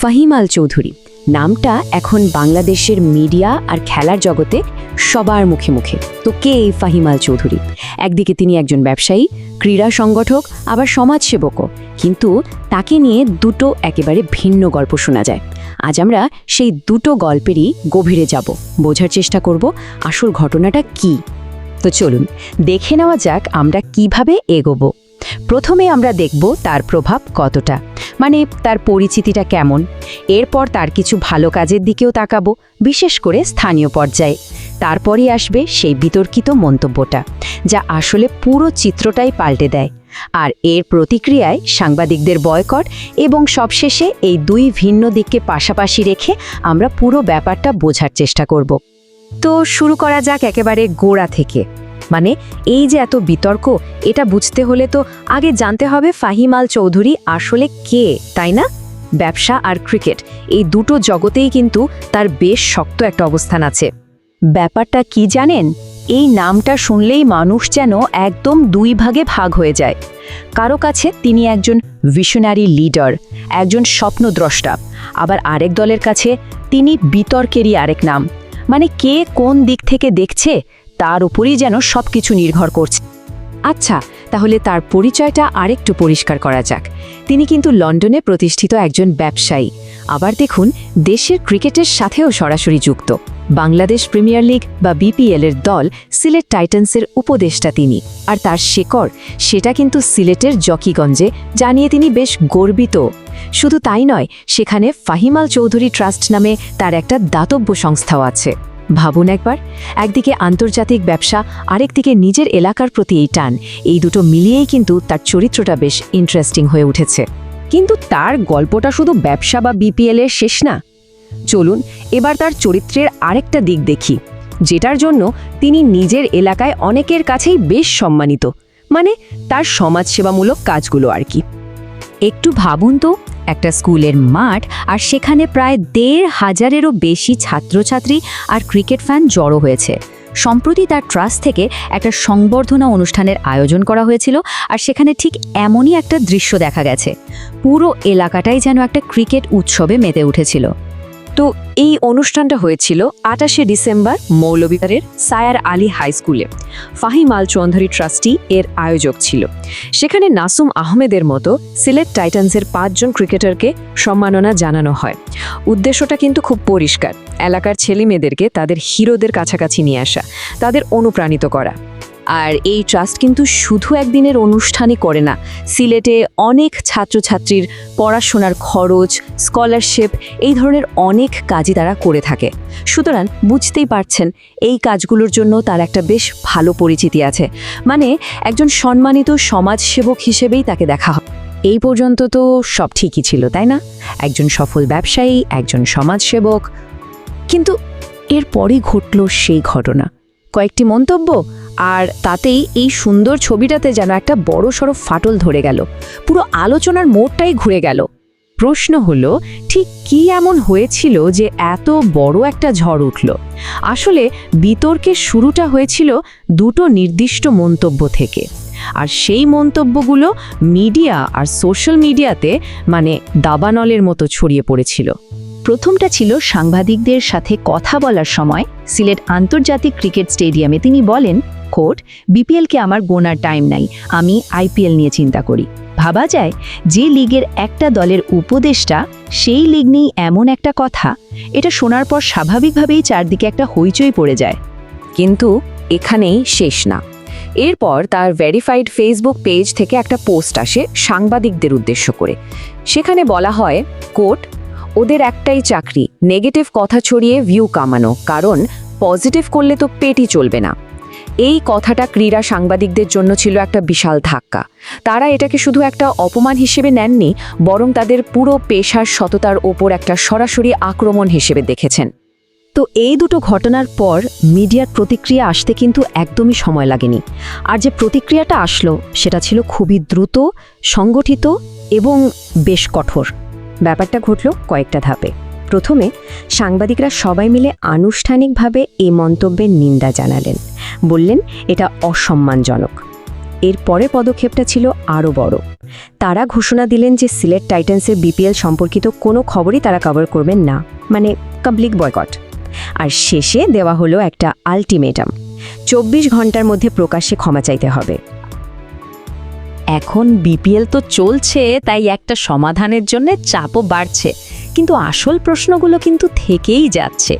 ফাহিম আল চৌধুরী। নামটা এখন বাংলাদেশের মিডিয়া আর খেলার জগতে সবার মুখে মুখে। তো কে এই ফাহিম আল চৌধুরী? একদিকে তিনি একজন ব্যবসায়ী, ক্রীড়া সংগঠক, আবার সমাজসেবকও। কিন্তু তাকে নিয়ে দুটো একেবারে ভিন্ন গল্প শোনা যায়। আজ আমরা সেই দুটো গল্পেরই গভীরে যাব। বোঝার চেষ্টা করব আসল ঘটনাটা কি। তো চলুন, দেখে নেওয়া যাক আমরা কীভাবে এগোবো। প্রথমে আমরা দেখব তার প্রভাব কতটা। মানে তার পরিচিতিটা কেমন? এরপর তার কিছু ভালো কাজের দিকেও তাকাবো, বিশেষ করে স্থানীয় পর্যায়ে। তারপরই আসবে সেই বিতর্কিত মন্তব্যটা, যা আসলে পুরো চিত্রটাই পাল্টে দেয়। আর এর প্রতিক্রিয়ায় সাংবাদিকদের বয়কট এবং সবশেষে এই দুই ভিন্ন দিককে পাশাপাশি রেখে আমরা পুরো ব্যাপারটা বোঝার চেষ্টা করব। তো শুরু করা যাক একেবারে গোড়া থেকে। মানে এই যে এত বিতর্ক, এটা বুঝতে হলে তো আগে জানতে হবে ফাহিম আল চৌধুরী আসলে কে, তাই না? ব্যবসা আর ক্রিকেট, এই দুটো জগতেই কিন্তু তার বেশ শক্ত একটা অবস্থান আছে। ব্যাপারটা কি জানেন? এই নামটা শুনলেই মানুষ যেন একদম দুই ভাগে ভাগ হয়ে যায়। কারও কাছে তিনি একজন ভিশনারি লিডার একজন স্বপ্নদ্রষ্টা, আবার আরেক দলের কাছে তিনি বিতর্কেরই আরেক নাম। মানে কে কোন দিক থেকে দেখছে তার উপরই যেন সব কিছু নির্ভর করছে। আচ্ছা তাহলে তার পরিচয়টা আরেকটু পরিষ্কার করা যাক। তিনি কিন্তু লন্ডনে প্রতিষ্ঠিত একজন ব্যবসায়ী। আবার দেখুন, দেশের ক্রিকেটের সাথেও সরাসরি যুক্ত। বাংলাদেশ প্রিমিয়ার লিগ বা বিপিএল এর দল সিলেট টাইটান্সের উপদেষ্টা তিনি। আর তার শেকড়, সেটা কিন্তু সিলেটের জকিগঞ্জে জানিয়ে তিনি বেশ গর্বিত। শুধু তাই নয়, সেখানে ফাহিমাল চৌধুরী ট্রাস্ট নামে তার একটা দাতব্য সংস্থাও আছে। ভাবুন একবার, একদিকে আন্তর্জাতিক ব্যবসা, আরেকদিকে নিজের এলাকার প্রতি এই টান। এই দুটো মিলিয়েই কিন্তু তার চরিত্রটা বেশ ইন্টারেস্টিং হয়ে উঠেছে। কিন্তু তার গল্পটা শুধু ব্যবসা বা বিপিএল এর শেষ না। চলুন, এবার তার চরিত্রের আরেকটা দিক দেখি, যেটার জন্য তিনি নিজের এলাকায় অনেকের কাছেই বেশ সম্মানিত। মানে তার সমাজসেবামূলক কাজগুলো আর কি। একটু ভাবুন তো। একটা স্কুলের মাঠ আর সেখানে প্রায় দেড় হাজারেরও বেশি ছাত্রছাত্রী আর ক্রিকেট ফ্যান জড়ো হয়েছে। সম্প্রতি তার ট্রাস্ট থেকে একটা সংবর্ধনা অনুষ্ঠানের আয়োজন করা হয়েছিল আর সেখানে ঠিক এমনই একটা দৃশ্য দেখা গেছে। পুরো এলাকাটাই যেন একটা ক্রিকেট উৎসবে মেতে উঠেছিল। তো এই অনুষ্ঠানটা হয়েছিল আটাশে ডিসেম্বর মৌলবিহারের সায়ার আলী হাই স্কুলে। ফাহিম আল চৌধুরী ট্রাস্টি এর আয়োজক ছিল। সেখানে নাসুম আহমেদের মতো সিলেট টাইটান্সের পাঁচজন ক্রিকেটারকে সম্মাননা জানানো হয়। উদ্দেশ্যটা কিন্তু খুব পরিষ্কার। এলাকার ছেলেমেয়েদেরকে তাদের হিরোদের কাছাকাছি নিয়ে আসা, তাদের অনুপ্রাণিত করা। আর এই ট্রাস্ট কিন্তু শুধু একদিনের অনুষ্ঠানই করে না, সিলেটে অনেক ছাত্রছাত্রীর পড়াশোনার খরচ, স্কলারশিপ এই ধরনের অনেক কাজই তারা করে থাকে। সুতরাং বুঝতেই পারছেন, এই কাজগুলোর জন্য তার একটা বেশ ভালো পরিচিতি আছে। মানে একজন সম্মানিত সমাজসেবক হিসেবেই তাকে দেখা হয়। এই পর্যন্ত তো সব ঠিকই ছিল, তাই না? একজন সফল ব্যবসায়ী, একজন সমাজসেবক। কিন্তু এরপরই ঘটল সেই ঘটনা। কয়েকটি মন্তব্য? আর তাতেই এই সুন্দর ছবিটাতে যেন একটা বড় সড়ো ফাটল ধরে গেল। পুরো আলোচনার মোড়টাই ঘুরে গেল। প্রশ্ন হলো, ঠিক কি এমন হয়েছিল যে এত বড় একটা ঝড় উঠল? আসলে বিতর্কের শুরুটা হয়েছিল দুটো নির্দিষ্ট মন্তব্য থেকে। আর সেই মন্তব্যগুলো মিডিয়া আর সোশ্যাল মিডিয়াতে মানে দাবানলের মতো ছড়িয়ে পড়েছিল। প্রথমটা ছিল সাংবাদিকদের সাথে কথা বলার সময় সিলেট আন্তর্জাতিক ক্রিকেট স্টেডিয়ামে তিনি বলেন কোট বিপিএলকে আমার গোনার টাইম নাই। আমি আইপিএল নিয়ে চিন্তা করি। ভাবা যায়, যে লিগের একটা দলের উপদেষ্টা সেই লিগ নিয়েই এমন একটা কথা, এটা শোনার পর স্বাভাবিকভাবেই চারদিকে একটা হইচই পড়ে যায়। কিন্তু এখানেই শেষ না। এরপর তার ভেরিফাইড ফেসবুক পেজ থেকে একটা পোস্ট আসে সাংবাদিকদের উদ্দেশ্য করে। সেখানে বলা হয় কোট ওদের একটাই চাকরি নেগেটিভ কথা ছড়িয়ে ভিউ কামানো, কারণ পজিটিভ করলে তো পেটই চলবে না। এই কথাটা ক্রীড়া সাংবাদিকদের জন্য ছিল একটা বিশাল ধাক্কা। তারা এটাকে শুধু একটা অপমান হিসেবে নেননি, বরং তাদের পুরো পেশার সততার ওপর একটা সরাসরি আক্রমণ হিসেবে দেখেছেন। তো এই দুটো ঘটনার পর মিডিয়ার প্রতিক্রিয়া আসতে কিন্তু একদমই সময় লাগেনি। আর যে প্রতিক্রিয়াটা আসলো, সেটা ছিল খুবই দ্রুত, সংগঠিত এবং বেশ কঠোর। ব্যাপারটা ঘটল কয়েকটা ধাপে। প্রথমে সাংবাদিকরা সবাই মিলে আনুষ্ঠানিকভাবে এই মন্তব্যের নিন্দা জানালেন। বললেন, এটা অসম্মানজনক। এর পরে পদক্ষেপটা ছিল আরও বড়। তারা ঘোষণা দিলেন যে সিলেট টাইটান্সের বিপিএল সম্পর্কিত কোনো খবরই তারা কভার করবেন না মানে কমপ্লিট বয়কট আর শেষে দেওয়া হলো একটা আলটিমেটাম চব্বিশ ঘণ্টার মধ্যে প্রকাশ্যে ক্ষমা চাইতে হবে। এখন বিপিএল তো চলছে, তাই একটা সমাধানের জন্য চাপও বাড়ছে। কিন্তু আসল প্রশ্নগুলো কিন্তু থেকেই যাচ্ছে।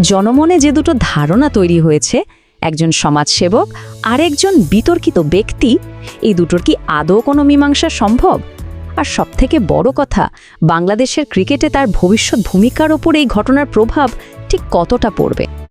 জনমনে যে দুটো ধারণা তৈরি হয়েছে, একজন সমাজসেবক আর একজন বিতর্কিত ব্যক্তি, এই দুটোর কি আদৌ কোনো মীমাংসা সম্ভব? আর সবথেকে বড় কথা, বাংলাদেশের ক্রিকেটে তার ভবিষ্যৎ ভূমিকার ওপর এই ঘটনার প্রভাব ঠিক কতটা পড়বে?